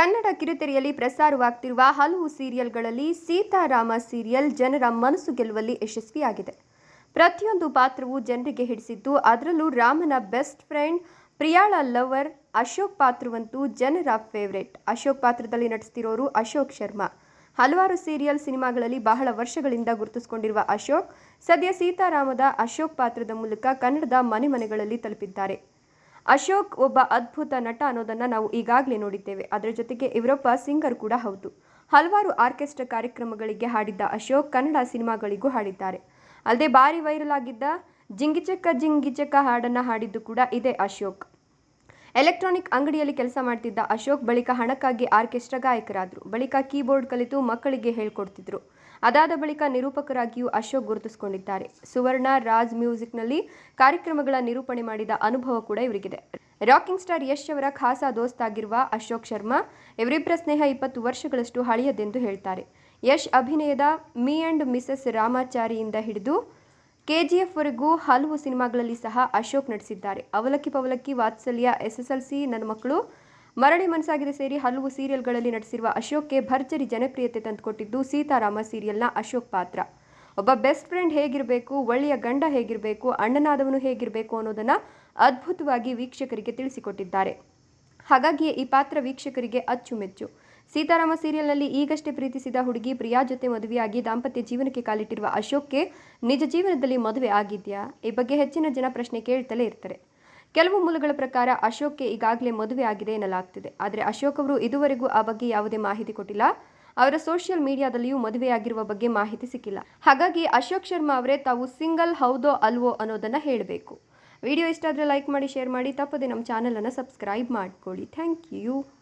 ಕನ್ನಡ ಕಿರುತೆರೆಯಲ್ಲಿ ಪ್ರಸಾರವಾಗ್ತಿರುವ ಹಲವು ಸೀರಿಯಲ್ಗಳಲ್ಲಿ ಸೀತಾರಾಮ ಸೀರಿಯಲ್ ಜನರ ಮನಸ್ಸು ಗೆಲ್ಲುವಲ್ಲಿ ಯಶಸ್ವಿಯಾಗಿದೆ. ಪ್ರತಿಯೊಂದು ಪಾತ್ರವೂ ಜನರಿಗೆ ಹಿಡಿಸಿದ್ದು, ಅದರಲ್ಲೂ ರಾಮನ ಬೆಸ್ಟ್ ಫ್ರೆಂಡ್, ಪ್ರಿಯಾಳ ಲವರ್, ಅಶೋಕ್ ಪಾತ್ರವಂತೂ ಜನರ ಫೇವ್ರೆಟ್. ಅಶೋಕ್ ಪಾತ್ರದಲ್ಲಿ ನಟಿಸ್ತಿರೋರು ಅಶೋಕ್ ಶರ್ಮಾ. ಹಲವಾರು ಸೀರಿಯಲ್ ಸಿನಿಮಾಗಳಲ್ಲಿ ಬಹಳ ವರ್ಷಗಳಿಂದ ಗುರುತಿಸಿಕೊಂಡಿರುವ ಅಶೋಕ್, ಸದ್ಯ ಸೀತಾರಾಮದ ಅಶೋಕ್ ಪಾತ್ರದ ಮೂಲಕ ಕನ್ನಡದ ಮನೆ ಮನೆಗಳಲ್ಲಿ ತಲುಪಿದ್ದಾರೆ. ಅಶೋಕ್ ಒಬ್ಬ ಅದ್ಭುತ ನಟ ಅನ್ನೋದನ್ನು ನಾವು ಈಗಾಗಲೇ ನೋಡಿದ್ದೇವೆ. ಅದರ ಜೊತೆಗೆ ಇವರೊಬ್ಬ ಸಿಂಗರ್ ಕೂಡ ಹೌದು. ಹಲವಾರು ಆರ್ಕೆಸ್ಟ್ರಾ ಕಾರ್ಯಕ್ರಮಗಳಿಗೆ ಹಾಡಿದ್ದ ಅಶೋಕ್ ಕನ್ನಡ ಸಿನಿಮಾಗಳಿಗೂ ಹಾಡಿದ್ದಾರೆ. ಅಲ್ಲದೆ ಭಾರಿ ವೈರಲ್ ಆಗಿದ್ದ ಜಿಂಗಿಚಕ್ಕ ಜಿಂಗಿಚಕ್ಕ ಹಾಡನ್ನು ಹಾಡಿದ್ದು ಕೂಡ ಇದೆ ಅಶೋಕ್. ಎಲೆಕ್ಟ್ರಾನಿಕ್ ಅಂಗಡಿಯಲ್ಲಿ ಕೆಲಸ ಮಾಡ್ತಿದ್ದ ಅಶೋಕ್ ಬಳಿಕ ಹಣಕ್ಕಾಗಿ ಆರ್ಕೆಸ್ಟ್ರಾ ಗಾಯಕರಾದರು. ಬಳಿಕ ಕೀಬೋರ್ಡ್ ಕಲಿತು ಮಕ್ಕಳಿಗೆ ಹೇಳ್ಕೊಡ್ತಿದ್ರು. ಅದಾದ ಬಳಿಕ ನಿರೂಪಕರಾಗಿಯೂ ಅಶೋಕ್ ಗುರುತಿಸಿಕೊಂಡಿದ್ದಾರೆ. ಸುವರ್ಣ ರಾಜ್ ಮ್ಯೂಸಿಕ್ನಲ್ಲಿ ಕಾರ್ಯಕ್ರಮಗಳ ನಿರೂಪಣೆ ಮಾಡಿದ ಅನುಭವ ಕೂಡ ಇವರಿಗಿದೆ. ರಾಕಿಂಗ್ ಸ್ಟಾರ್ ಯಶ್ ಅವರ ಖಾಸಾ ದೋಸ್ತ್ ಆಗಿರುವ ಅಶೋಕ್ ಶರ್ಮಾ ಇವರಿಬ್ಬರ ಸ್ನೇಹ ಇಪ್ಪತ್ತು ವರ್ಷಗಳಷ್ಟು ಹಳೆಯದೆಂದು ಹೇಳ್ತಾರೆ. ಯಶ್ ಅಭಿನಯದ ಮೀ ಅಂಡ್ ಮಿಸಸ್ ರಾಮಾಚಾರಿಯಿಂದ ಹಿಡಿದು ಕೆಜಿಎಫ್ ವರೆಗೂ ಹಲವು ಸಿನಿಮಾಗಳಲ್ಲಿ ಸಹ ಅಶೋಕ್ ನಟಿಸಿದ್ದಾರೆ. ಅವಲಕ್ಕಿ ಪವಲಕ್ಕಿ, ವಾತ್ಸಲ್ಯ ಎಸ್ ಎಸ್ ಎಲ್ ಸಿ ನನ್ನ ಮಕ್ಕಳು, ಮರಳಿ ಮನಸ್ಸಾಗಿದೆ ಸೇರಿ ಹಲವು ಸೀರಿಯಲ್ಗಳಲ್ಲಿ ನಟಿಸಿರುವ ಅಶೋಕ್ಗೆ ಭರ್ಜರಿ ಜನಪ್ರಿಯತೆ ತಂದುಕೊಟ್ಟಿದ್ದು ಸೀತಾರಾಮ ಸೀರಿಯಲ್ನ ಅಶೋಕ್ ಪಾತ್ರ. ಒಬ್ಬ ಬೆಸ್ಟ್ ಫ್ರೆಂಡ್ ಹೇಗಿರಬೇಕು, ಒಳ್ಳೆಯ ಗಂಡ ಹೇಗಿರಬೇಕು, ಅಣ್ಣನಾದವನು ಹೇಗಿರಬೇಕು ಅನ್ನೋದನ್ನು ಅದ್ಭುತವಾಗಿ ವೀಕ್ಷಕರಿಗೆ ತಿಳಿಸಿಕೊಟ್ಟಿದ್ದಾರೆ. ಹಾಗಾಗಿಯೇ ಈ ಪಾತ್ರ ವೀಕ್ಷಕರಿಗೆ ಅಚ್ಚುಮೆಚ್ಚು. ಸೀತಾರಾಮ ಸೀರಿಯಲ್ನಲ್ಲಿ ಈಗಷ್ಟೇ ಪ್ರೀತಿಸಿದ ಹುಡುಗಿ ಪ್ರಿಯಾ ಜೊತೆ ಮದುವೆಯಾಗಿ ದಾಂಪತ್ಯ ಜೀವನಕ್ಕೆ ಕಾಲಿಟ್ಟಿರುವ ಅಶೋಕ್ಗೆ ನಿಜ ಜೀವನದಲ್ಲಿ ಮದುವೆ ಆಗಿದೆಯಾ? ಈ ಬಗ್ಗೆ ಹೆಚ್ಚಿನ ಜನ ಪ್ರಶ್ನೆ ಕೇಳ್ತಲೇ ಇರ್ತಾರೆ. ಕೆಲವು ಮೂಲಗಳ ಪ್ರಕಾರ ಅಶೋಕ್ಗೆ ಈಗಾಗಲೇ ಮದುವೆ ಆಗಿದೆ ಎನ್ನಲಾಗ್ತಿದೆ. ಆದರೆ ಅಶೋಕ್ ಅವರು ಇದುವರೆಗೂ ಆ ಬಗ್ಗೆ ಯಾವುದೇ ಮಾಹಿತಿ ಕೊಟ್ಟಿಲ್ಲ. ಅವರ ಸೋಷಿಯಲ್ ಮೀಡಿಯಾದಲ್ಲಿಯೂ ಮದುವೆಯಾಗಿರುವ ಬಗ್ಗೆ ಮಾಹಿತಿ ಸಿಕ್ಕಿಲ್ಲ. ಹಾಗಾಗಿ ಅಶೋಕ್ ಶರ್ಮಾ ಅವರೇ ತಾವು ಸಿಂಗಲ್ ಹೌದೋ ಅಲ್ವೋ ಅನ್ನೋದನ್ನ ಹೇಳಬೇಕು. ವಿಡಿಯೋ ಇಷ್ಟ ಆದರೆ ಲೈಕ್ ಮಾಡಿ, ಶೇರ್ ಮಾಡಿ, ತಪ್ಪದೆ ನಮ್ಮ ಚಾನಲನ್ನು ಸಬ್ಸ್ಕ್ರೈಬ್ ಮಾಡ್ಕೊಳ್ಳಿ. Thank you.